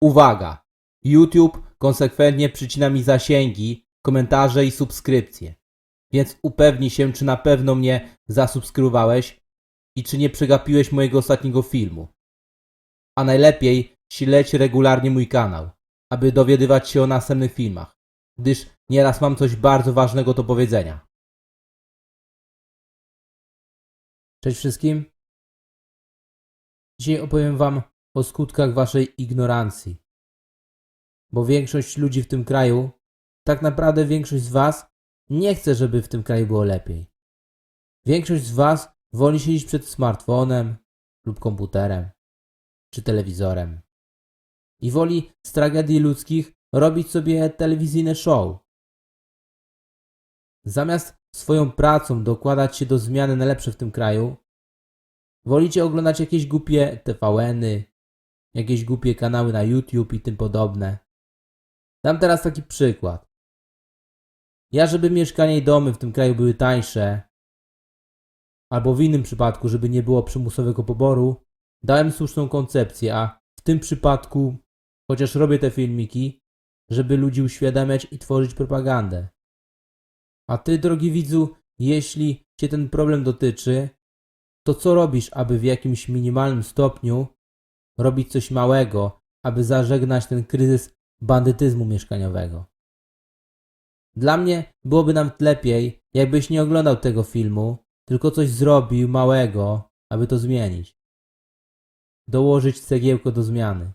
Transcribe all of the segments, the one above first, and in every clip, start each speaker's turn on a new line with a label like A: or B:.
A: Uwaga! YouTube konsekwentnie przycina mi zasięgi, komentarze i subskrypcje. Więc upewnij się, czy na pewno mnie zasubskrybowałeś i czy nie przegapiłeś mojego ostatniego filmu. A najlepiej śledź regularnie mój kanał, aby dowiadywać się o następnych filmach, gdyż nieraz mam coś bardzo ważnego do powiedzenia. Cześć wszystkim. Dzisiaj opowiem Wam o skutkach Waszej ignorancji. Bo większość ludzi w tym kraju, tak naprawdę większość z Was, nie chce, żeby w tym kraju było lepiej. Większość z Was woli siedzieć przed smartfonem lub komputerem czy telewizorem. I woli z tragedii ludzkich robić sobie telewizyjne show. Zamiast swoją pracą dokładać się do zmiany na lepsze w tym kraju, wolicie oglądać jakieś głupie TVN-y, jakieś głupie kanały na YouTube i tym podobne. Dam teraz taki przykład. Ja, żeby mieszkania i domy w tym kraju były tańsze, albo w innym przypadku, żeby nie było przymusowego poboru, dałem słuszną koncepcję, a w tym przypadku, chociaż robię te filmiki, żeby ludzi uświadamiać i tworzyć propagandę. A ty, drogi widzu, jeśli cię ten problem dotyczy, to co robisz, aby w jakimś minimalnym stopniu robić coś małego, aby zażegnać ten kryzys bandytyzmu mieszkaniowego? Dla mnie byłoby nawet lepiej, jakbyś nie oglądał tego filmu, tylko coś zrobił małego, aby to zmienić. Dołożyć cegiełko do zmiany.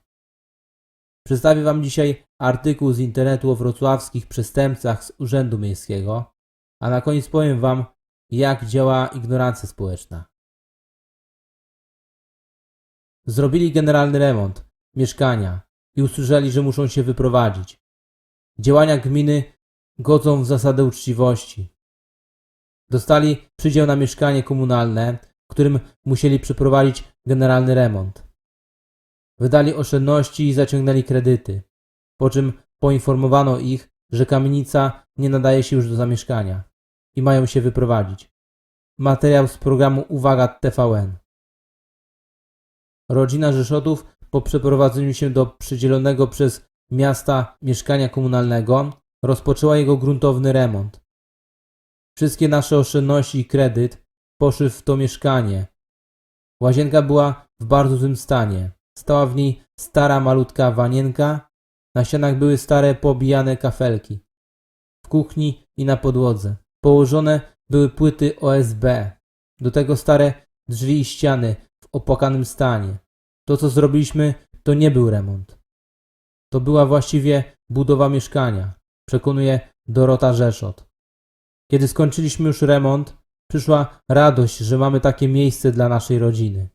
A: Przedstawię Wam dzisiaj artykuł z internetu o wrocławskich przestępcach z Urzędu Miejskiego, a na koniec powiem Wam, jak działa ignorancja społeczna. Zrobili generalny remont mieszkania i usłyszeli, że muszą się wyprowadzić. Działania gminy godzą w zasadę uczciwości. Dostali przydział na mieszkanie komunalne, którym musieli przeprowadzić generalny remont. Wydali oszczędności i zaciągnęli kredyty, po czym poinformowano ich, że kamienica nie nadaje się już do zamieszkania i mają się wyprowadzić. Materiał z programu Uwaga TVN. Rodzina Rzeszotów po przeprowadzeniu się do przydzielonego przez miasta mieszkania komunalnego rozpoczęła jego gruntowny remont. Wszystkie nasze oszczędności i kredyt poszły w to mieszkanie. Łazienka była w bardzo złym stanie. Stała w niej stara malutka wanienka, na ścianach były stare pobijane kafelki. W kuchni i na podłodze położone były płyty OSB, do tego stare drzwi i ściany opłakanym stanie. To, co zrobiliśmy, to nie był remont. To była właściwie budowa mieszkania, przekonuje Dorota Rzeszot. Kiedy skończyliśmy już remont, przyszła radość, że mamy takie miejsce dla naszej rodziny.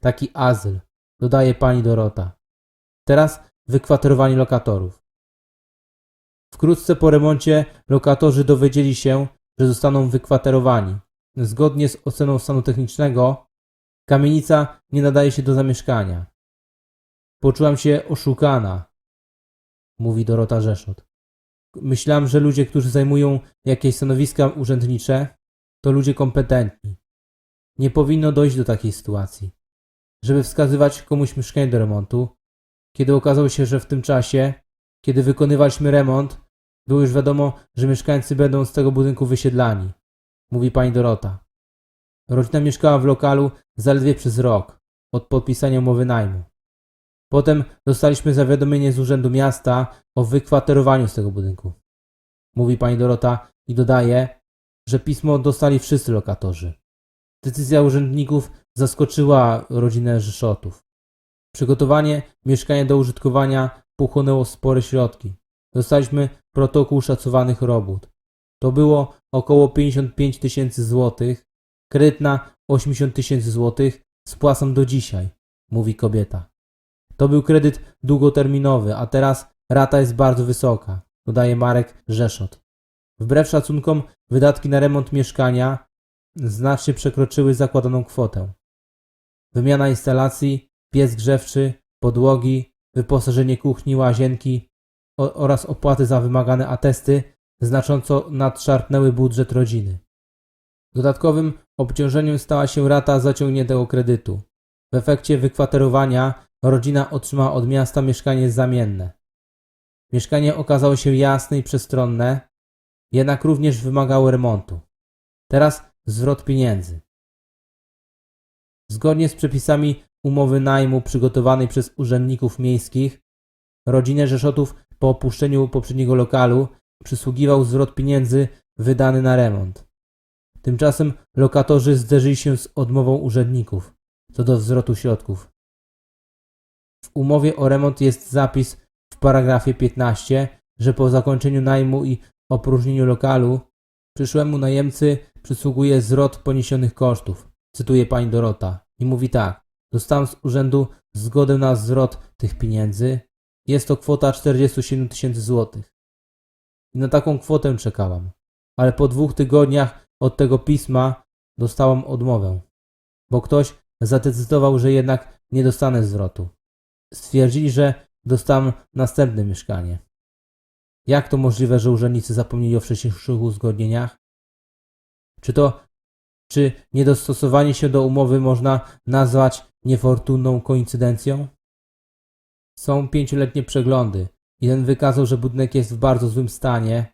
A: Taki azyl, dodaje pani Dorota. Teraz wykwaterowanie lokatorów. Wkrótce po remoncie lokatorzy dowiedzieli się, że zostaną wykwaterowani. Zgodnie z oceną stanu technicznego, kamienica nie nadaje się do zamieszkania. Poczułam się oszukana, mówi Dorota Rzeszot. Myślałam, że ludzie, którzy zajmują jakieś stanowiska urzędnicze, to ludzie kompetentni. Nie powinno dojść do takiej sytuacji, żeby wskazywać komuś mieszkanie do remontu, kiedy okazało się, że w tym czasie, kiedy wykonywaliśmy remont, było już wiadomo, że mieszkańcy będą z tego budynku wysiedlani, mówi pani Dorota. Rodzina mieszkała w lokalu zaledwie przez rok od podpisania umowy najmu. Potem dostaliśmy zawiadomienie z Urzędu Miasta o wykwaterowaniu z tego budynku. Mówi pani Dorota i dodaje, że pismo dostali wszyscy lokatorzy. Decyzja urzędników zaskoczyła rodzinę Rzeszotów. Przygotowanie mieszkania do użytkowania pochłonęło spore środki. Dostaliśmy protokół szacowanych robót. To było około 55 tysięcy złotych. Kredyt na 80 tysięcy złotych spłacam do dzisiaj, mówi kobieta. To był kredyt długoterminowy, a teraz rata jest bardzo wysoka, dodaje Marek Rzeszot. Wbrew szacunkom, wydatki na remont mieszkania znacznie przekroczyły zakładaną kwotę. Wymiana instalacji, piec grzewczy, podłogi, wyposażenie kuchni, łazienki oraz opłaty za wymagane atesty znacząco nadszarpnęły budżet rodziny. Dodatkowym obciążeniem stała się rata zaciągniętego kredytu. W efekcie wykwaterowania rodzina otrzymała od miasta mieszkanie zamienne. Mieszkanie okazało się jasne i przestronne, jednak również wymagało remontu. Teraz zwrot pieniędzy. Zgodnie z przepisami umowy najmu przygotowanej przez urzędników miejskich, rodzinie Rzeszotów po opuszczeniu poprzedniego lokalu przysługiwał zwrot pieniędzy wydany na remont. Tymczasem lokatorzy zderzyli się z odmową urzędników co do zwrotu środków. W umowie o remont jest zapis w paragrafie 15, że po zakończeniu najmu i opróżnieniu lokalu przyszłemu najemcy przysługuje zwrot poniesionych kosztów. Cytuje pani Dorota i mówi tak: Dostałem z urzędu zgodę na zwrot tych pieniędzy. Jest to kwota 47 tysięcy złotych. I na taką kwotę czekałam. Ale po dwóch tygodniach od tego pisma dostałam odmowę, bo ktoś zadecydował, że jednak nie dostanę zwrotu. Stwierdzili, że dostałem następne mieszkanie. Jak to możliwe, że urzędnicy zapomnieli o wcześniejszych uzgodnieniach? Czy to, czy niedostosowanie się do umowy można nazwać niefortunną koincydencją? Są pięcioletnie przeglądy. Jeden wykazał, że budynek jest w bardzo złym stanie.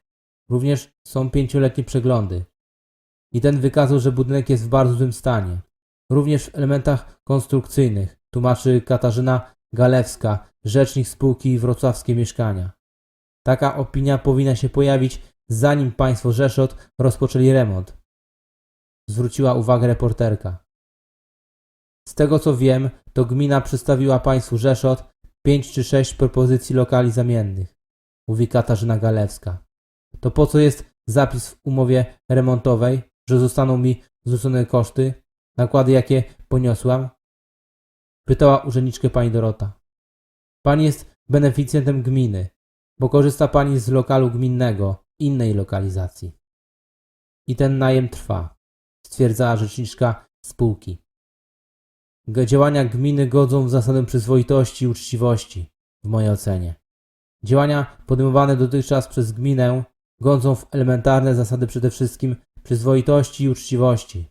A: Również są pięcioletnie przeglądy. I ten wykazał, że budynek jest w bardzo złym stanie. Również w elementach konstrukcyjnych, tłumaczy Katarzyna Galewska, rzecznik spółki Wrocławskie Mieszkania. Taka opinia powinna się pojawić, zanim państwo Rzeszot rozpoczęli remont. Zwróciła uwagę reporterka. Z tego co wiem, to gmina przedstawiła państwu Rzeszot pięć czy sześć propozycji lokali zamiennych, mówi Katarzyna Galewska. To po co jest zapis w umowie remontowej, że zostaną mi zwrócone koszty, nakłady jakie poniosłam? Pytała urzędniczkę pani Dorota. Pani jest beneficjentem gminy, bo korzysta pani z lokalu gminnego innej lokalizacji. I ten najem trwa, stwierdzała rzeczniczka spółki. Działania gminy godzą w zasadę przyzwoitości i uczciwości, w mojej ocenie. Działania podejmowane dotychczas przez gminę godzą w elementarne zasady przede wszystkim przyzwoitości i uczciwości.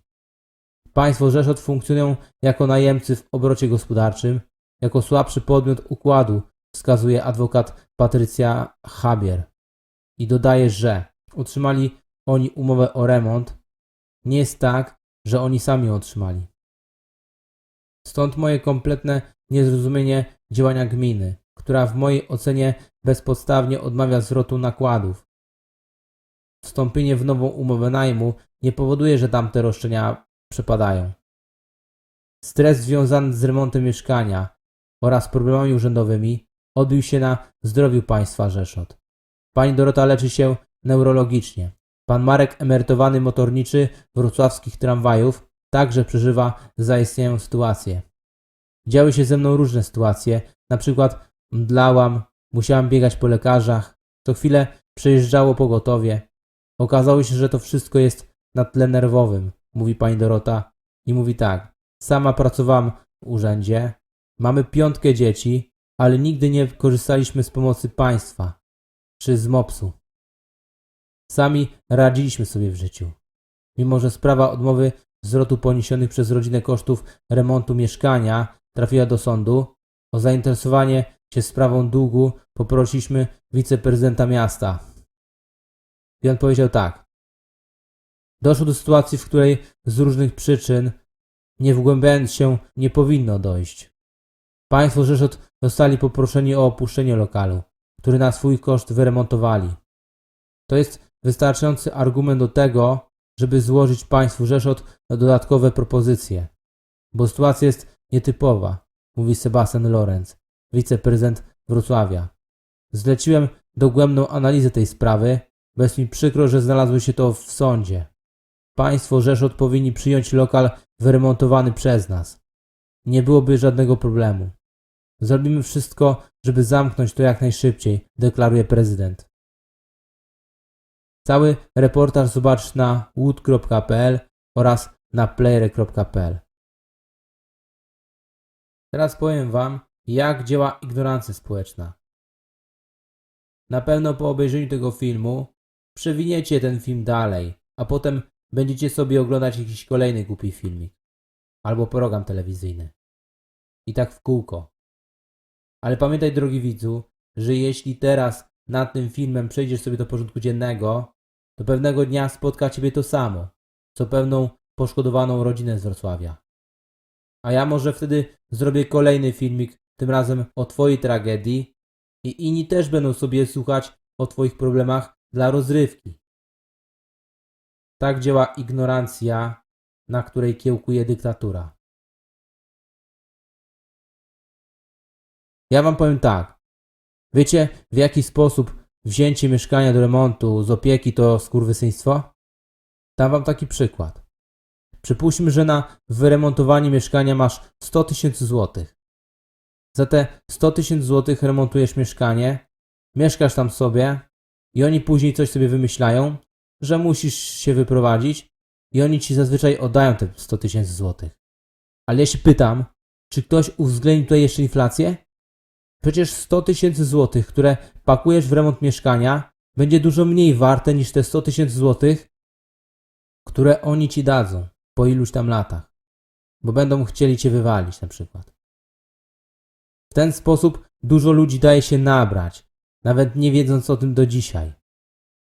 A: Państwo Rzeszot funkcjonują jako najemcy w obrocie gospodarczym, jako słabszy podmiot układu, wskazuje adwokat Patrycja Habier. I dodaje, że otrzymali oni umowę o remont. Nie jest tak, że oni sami ją otrzymali. Stąd moje kompletne niezrozumienie działania gminy, która w mojej ocenie bezpodstawnie odmawia zwrotu nakładów. Wstąpienie w nową umowę najmu nie powoduje, że tamte roszczenia przepadają. Stres związany z remontem mieszkania oraz problemami urzędowymi odbił się na zdrowiu państwa Rzeszot. Pani Dorota leczy się neurologicznie. Pan Marek, emerytowany motorniczy wrocławskich tramwajów, także przeżywa zaistniałą sytuację. Działy się ze mną różne sytuacje, na przykład mdlałam, musiałam biegać po lekarzach, co chwilę przejeżdżało pogotowie. Okazało się, że to wszystko jest na tle nerwowym, mówi pani Dorota i mówi tak. Sama pracowałam w urzędzie, mamy piątkę dzieci, ale nigdy nie korzystaliśmy z pomocy państwa czy z MOPS-u. Sami radziliśmy sobie w życiu. Mimo, że sprawa odmowy zwrotu poniesionych przez rodzinę kosztów remontu mieszkania trafiła do sądu, o zainteresowanie się sprawą długu poprosiliśmy wiceprezydenta miasta. On powiedział tak. Doszło do sytuacji, w której z różnych przyczyn, nie wgłębiając się, nie powinno dojść. Państwo Rzeszot zostali poproszeni o opuszczenie lokalu, który na swój koszt wyremontowali. To jest wystarczający argument do tego, żeby złożyć państwu Rzeszot dodatkowe propozycje. Bo sytuacja jest nietypowa, mówi Sebastian Lorenz, wiceprezydent Wrocławia. Zleciłem dogłębną analizę tej sprawy, jest mi przykro, że znalazło się to w sądzie. Państwo Rzeszot powinni przyjąć lokal wyremontowany przez nas. Nie byłoby żadnego problemu. Zrobimy wszystko, żeby zamknąć to jak najszybciej, deklaruje prezydent. Cały reportaż zobacz na wood.pl oraz na player.pl. Teraz powiem Wam, jak działa ignorancja społeczna. Na pewno po obejrzeniu tego filmu przewiniecie ten film dalej, a potem będziecie sobie oglądać jakiś kolejny głupi filmik albo program telewizyjny. I tak w kółko. Ale pamiętaj, drogi widzu, że jeśli teraz nad tym filmem przejdziesz sobie do porządku dziennego, to pewnego dnia spotka ciebie to samo, co pewną poszkodowaną rodzinę z Wrocławia. A ja może wtedy zrobię kolejny filmik, tym razem o twojej tragedii i inni też będą sobie słuchać o twoich problemach dla rozrywki. Tak działa ignorancja, na której kiełkuje dyktatura. Ja wam powiem tak. Wiecie, w jaki sposób wzięcie mieszkania do remontu z opieki to skurwysyństwo? Dam wam taki przykład. Przypuśćmy, że na wyremontowanie mieszkania masz 100 tysięcy złotych. Za te 100 tysięcy złotych remontujesz mieszkanie, mieszkasz tam sobie i oni później coś sobie wymyślają, że musisz się wyprowadzić i oni ci zazwyczaj oddają te 100 tysięcy złotych. Ale ja się pytam, czy ktoś uwzględni tutaj jeszcze inflację? Przecież 100 tysięcy złotych, które pakujesz w remont mieszkania, będzie dużo mniej warte niż te 100 tysięcy złotych, które oni ci dadzą po iluś tam latach, bo będą chcieli cię wywalić na przykład. W ten sposób dużo ludzi daje się nabrać, nawet nie wiedząc o tym do dzisiaj,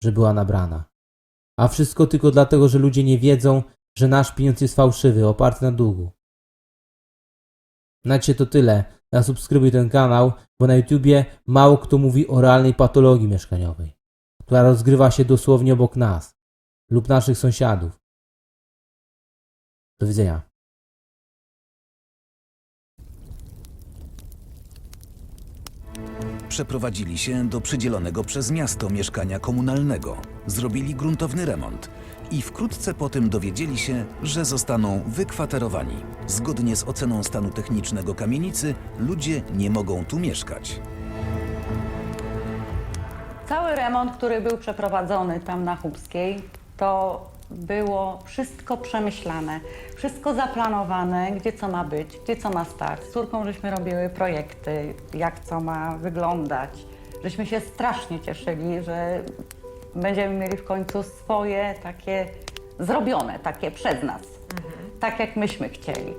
A: że była nabrana. A wszystko tylko dlatego, że ludzie nie wiedzą, że nasz pieniądz jest fałszywy, oparty na długu. Na to tyle. Zasubskrybuj ten kanał, bo na YouTubie mało kto mówi o realnej patologii mieszkaniowej, która rozgrywa się dosłownie obok nas lub naszych sąsiadów. Do widzenia.
B: Przeprowadzili się do przydzielonego przez miasto mieszkania komunalnego. Zrobili gruntowny remont i wkrótce po tym dowiedzieli się, że zostaną wykwaterowani. Zgodnie z oceną stanu technicznego kamienicy, ludzie nie mogą tu mieszkać.
C: Cały remont, który był przeprowadzony tam na Chubskiej, to było wszystko przemyślane, wszystko zaplanowane, gdzie co ma być, gdzie co ma stać. Z córką żeśmy robiły projekty, jak co ma wyglądać. Żeśmy się strasznie cieszyli, że będziemy mieli w końcu swoje takie zrobione, takie przez nas, tak jak myśmy chcieli.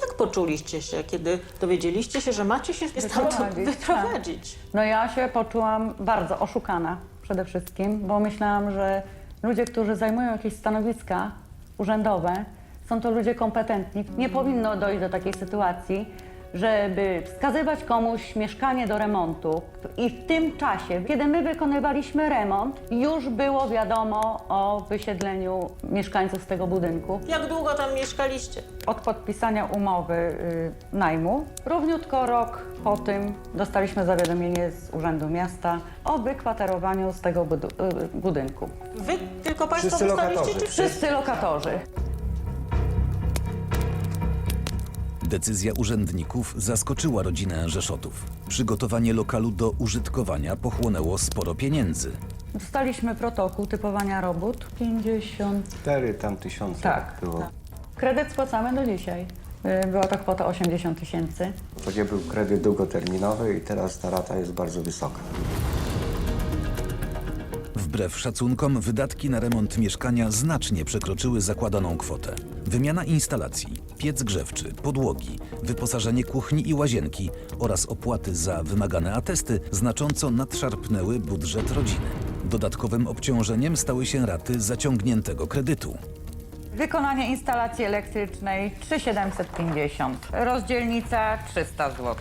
D: Jak poczuliście się, kiedy dowiedzieliście się, że macie się stamtąd
C: Wyprowadzić,
D: wyprowadzić?
C: No ja się poczułam bardzo oszukana przede wszystkim, bo myślałam, że ludzie, którzy zajmują jakieś stanowiska urzędowe, są to ludzie kompetentni. Nie powinno dojść do takiej sytuacji, żeby wskazywać komuś mieszkanie do remontu i w tym czasie, kiedy my wykonywaliśmy remont, już było wiadomo o wysiedleniu mieszkańców z tego budynku
D: Jak długo tam mieszkaliście?
C: od podpisania umowy y, najmu. Równiutko rok po tym dostaliśmy zawiadomienie z Urzędu Miasta o wykwaterowaniu z tego budu- y, budynku.
D: Wy tylko Państwo
E: Wszyscy
D: dostaliście,
E: lokatorzy.
D: czy wszyscy?
C: Wszyscy lokatorzy.
B: Decyzja urzędników zaskoczyła rodzinę Rzeszotów. Przygotowanie lokalu do użytkowania pochłonęło sporo pieniędzy.
C: Dostaliśmy protokół typowania robót 50.
E: Cztery tam tysiące
C: Tak.
E: było.
C: Kredyt spłacamy do dzisiaj. Y, Była to kwota 80 tysięcy.
E: To nie był kredyt długoterminowy i teraz ta rata jest bardzo wysoka.
B: Wbrew szacunkom, wydatki na remont mieszkania znacznie przekroczyły zakładaną kwotę. Wymiana instalacji, piec grzewczy, podłogi, wyposażenie kuchni i łazienki oraz opłaty za wymagane atesty znacząco nadszarpnęły budżet rodziny. Dodatkowym obciążeniem stały się raty zaciągniętego kredytu.
C: Wykonanie instalacji elektrycznej 3750. Rozdzielnica 300 zł.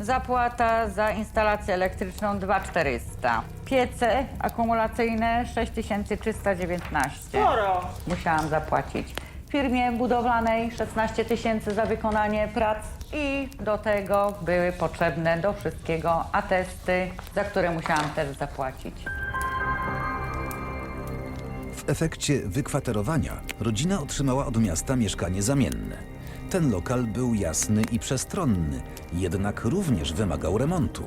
C: Zapłata za instalację elektryczną 2400. Piece akumulacyjne 6319.
D: Sporo.
C: Musiałam zapłacić. Firmie budowlanej 16 tysięcy za wykonanie prac i do tego były potrzebne do wszystkiego atesty, za które musiałam też zapłacić.
B: W efekcie wykwaterowania rodzina otrzymała od miasta mieszkanie zamienne. Ten lokal był jasny i przestronny, jednak również wymagał remontu.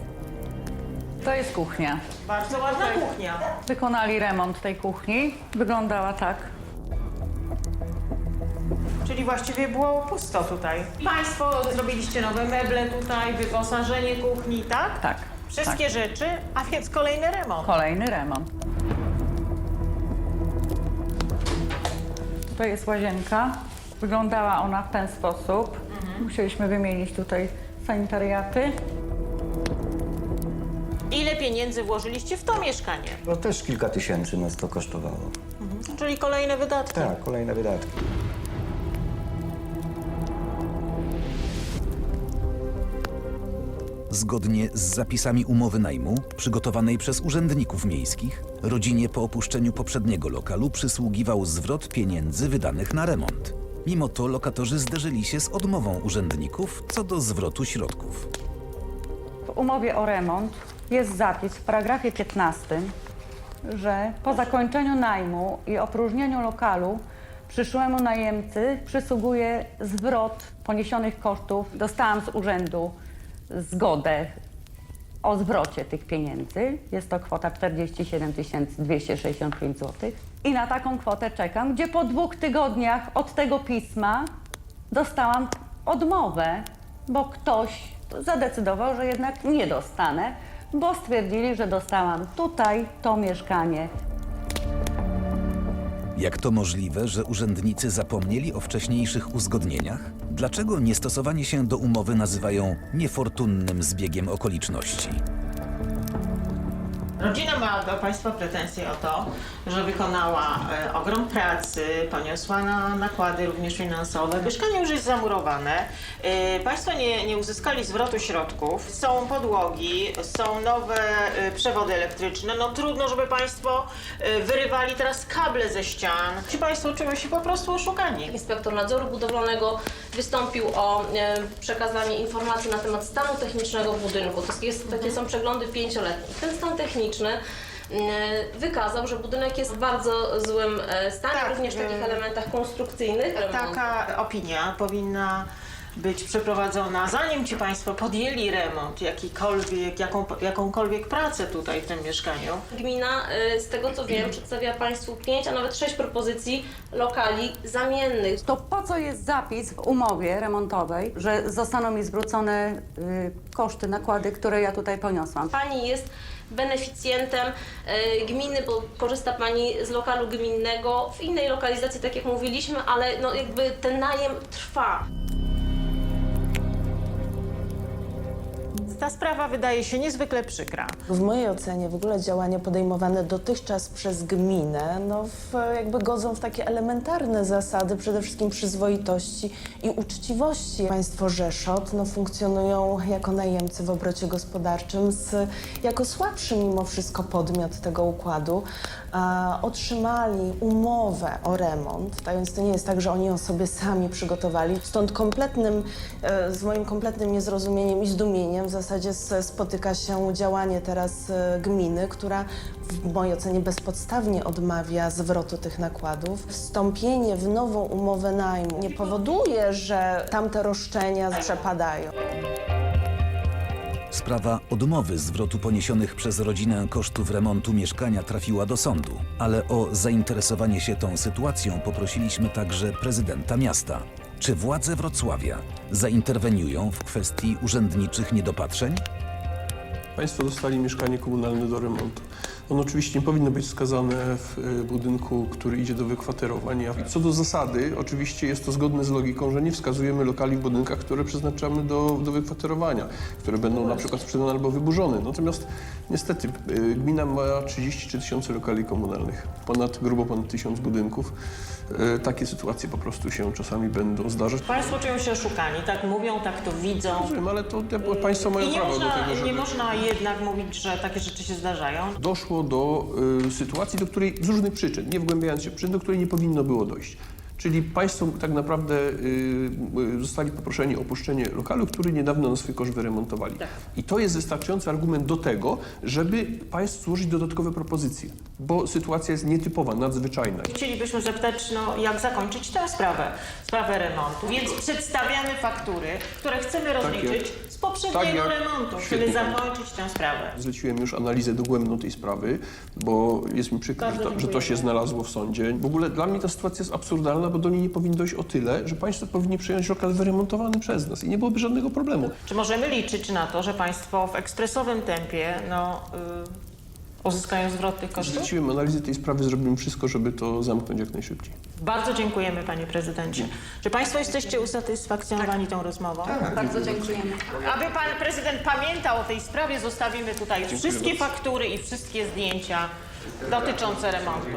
C: To jest kuchnia.
D: Bardzo ładna kuchnia.
C: Wykonali remont tej kuchni. Wyglądała tak.
D: Czyli właściwie było pusto tutaj. Państwo zrobiliście nowe meble tutaj, wyposażenie kuchni, tak?
C: Tak.
D: Wszystkie rzeczy, a więc kolejny remont.
C: Kolejny remont. Tutaj jest łazienka. Wyglądała ona w ten sposób. Musieliśmy wymienić tutaj sanitariaty.
D: Ile pieniędzy włożyliście w to mieszkanie?
E: No też kilka tysięcy nas to kosztowało.
D: Czyli kolejne wydatki.
E: Tak, kolejne wydatki.
B: Zgodnie z zapisami umowy najmu, przygotowanej przez urzędników miejskich, rodzinie po opuszczeniu poprzedniego lokalu przysługiwał zwrot pieniędzy wydanych na remont. Mimo to lokatorzy zderzyli się z odmową urzędników co do zwrotu środków.
C: W umowie o remont jest zapis w paragrafie 15, że po zakończeniu najmu i opróżnieniu lokalu przyszłemu najemcy przysługuje zwrot poniesionych kosztów. Dostałam z urzędu zgodę o zwrocie tych pieniędzy. Jest to kwota 47 265 zł. I na taką kwotę czekam, gdzie po dwóch tygodniach od tego pisma dostałam odmowę, bo ktoś zadecydował, że jednak nie dostanę, bo stwierdzili, że dostałam tutaj to mieszkanie.
B: Jak to możliwe, że urzędnicy zapomnieli o wcześniejszych uzgodnieniach? Dlaczego niestosowanie się do umowy nazywają niefortunnym zbiegiem okoliczności?
D: Rodzina ma do Państwa pretensje o to, że wykonała e, ogrom pracy, poniosła na nakłady również finansowe. Mieszkanie już jest zamurowane. E, państwo nie, nie uzyskali zwrotu środków. Są podłogi, są nowe e, przewody elektryczne. No trudno, żeby Państwo e, wyrywali teraz kable ze ścian. Ci Państwo czują się po prostu oszukani.
F: Inspektor nadzoru budowlanego wystąpił o e, przekazanie informacji na temat stanu technicznego budynku. To jest, takie są przeglądy pięcioletnie. Ten stan techniczny e, wykazał, że budynek jest w bardzo złym e, stanie,
D: Tak,
F: również w takich elementach konstrukcyjnych.
D: Taka opinia powinna być przeprowadzona, zanim ci Państwo podjęli remont, jakikolwiek, jaką, jakąkolwiek pracę tutaj w tym mieszkaniu.
F: Gmina, e, z tego co wiem, przedstawia Państwu pięć, a nawet sześć propozycji lokali zamiennych.
C: To po co jest zapis w umowie remontowej, że zostaną mi zwrócone y, koszty, nakłady, które ja tutaj poniosłam?
F: Pani jest beneficjentem e, gminy, bo korzysta Pani z lokalu gminnego w innej lokalizacji, tak jak mówiliśmy, ale no jakby ten najem trwa.
D: Ta sprawa wydaje się niezwykle przykra.
G: W mojej ocenie w ogóle działania podejmowane dotychczas przez gminę no w, jakby godzą w takie elementarne zasady, przede wszystkim przyzwoitości i uczciwości. Państwo Rzeszot no, funkcjonują jako najemcy w obrocie gospodarczym, z, jako słabszy mimo wszystko podmiot tego układu. Otrzymali umowę o remont, tak więc to nie jest tak, że oni ją sobie sami przygotowali. Stąd kompletnym, e, z moim kompletnym niezrozumieniem i zdumieniem w zasadzie spotyka się działanie teraz e, gminy, która w mojej ocenie bezpodstawnie odmawia zwrotu tych nakładów. Wstąpienie w nową umowę najmu nie powoduje, że tamte roszczenia przepadają.
B: Sprawa odmowy zwrotu poniesionych przez rodzinę kosztów remontu mieszkania trafiła do sądu, ale o zainteresowanie się tą sytuacją poprosiliśmy także prezydenta miasta. Czy władze Wrocławia zainterweniują w kwestii urzędniczych niedopatrzeń?
H: Państwo dostali mieszkanie komunalne do remontu. Ono oczywiście nie powinno być wskazane w y, budynku, który idzie do wykwaterowania. Co do zasady, oczywiście jest to zgodne z logiką, że nie wskazujemy lokali w budynkach, które przeznaczamy do, do wykwaterowania, które będą na przykład sprzedane albo wyburzone. Natomiast niestety y, gmina ma 33 tysiące lokali komunalnych, ponad, grubo ponad tysiąc budynków. Y, Takie sytuacje po prostu się czasami będą zdarzać.
D: Państwo czują się oszukani, tak mówią, tak to widzą.
H: Rozumiem, ale to ja- państwo mają
D: nie
H: prawo
D: można,
H: do tego, żeby...
D: nie można jednak mówić, że takie rzeczy się zdarzają.
H: doszło do y, sytuacji, do której z różnych przyczyn, nie wgłębiając się w przyczyn, do której nie powinno było dojść. Czyli państwo tak naprawdę y, y, zostali poproszeni o opuszczenie lokalu, który niedawno na swój koszt wyremontowali. I to jest wystarczający argument do tego, żeby państwu złożyć dodatkowe propozycje, bo sytuacja jest nietypowa, nadzwyczajna.
D: Chcielibyśmy zapytać, no, jak zakończyć tę sprawę, sprawę remontu. Więc przedstawiamy faktury, które chcemy rozliczyć z poprzedniego
H: tak
D: remontu, żeby zakończyć tę sprawę.
H: Zleciłem już analizę dogłębną tej sprawy, bo jest mi przykro, że to, że to się znalazło w sądzie. W ogóle dla mnie ta sytuacja jest absurdalna, bo do niej nie powinno dojść o tyle, że państwo powinni przejąć lokal wyremontowany przez nas i nie byłoby żadnego problemu.
D: Czy możemy liczyć na to, że Państwo w ekspresowym tempie no, uzyskają zwrot tych kosztów?
H: Zleciłem analizę tej sprawy, zrobimy wszystko, żeby to zamknąć jak najszybciej.
D: Bardzo dziękujemy panie prezydencie. Czy państwo jesteście usatysfakcjonowani tą rozmową?
F: Bardzo dziękujemy.
D: Aby pan prezydent pamiętał o tej sprawie, zostawimy tutaj wszystkie faktury i wszystkie zdjęcia dotyczące remontu.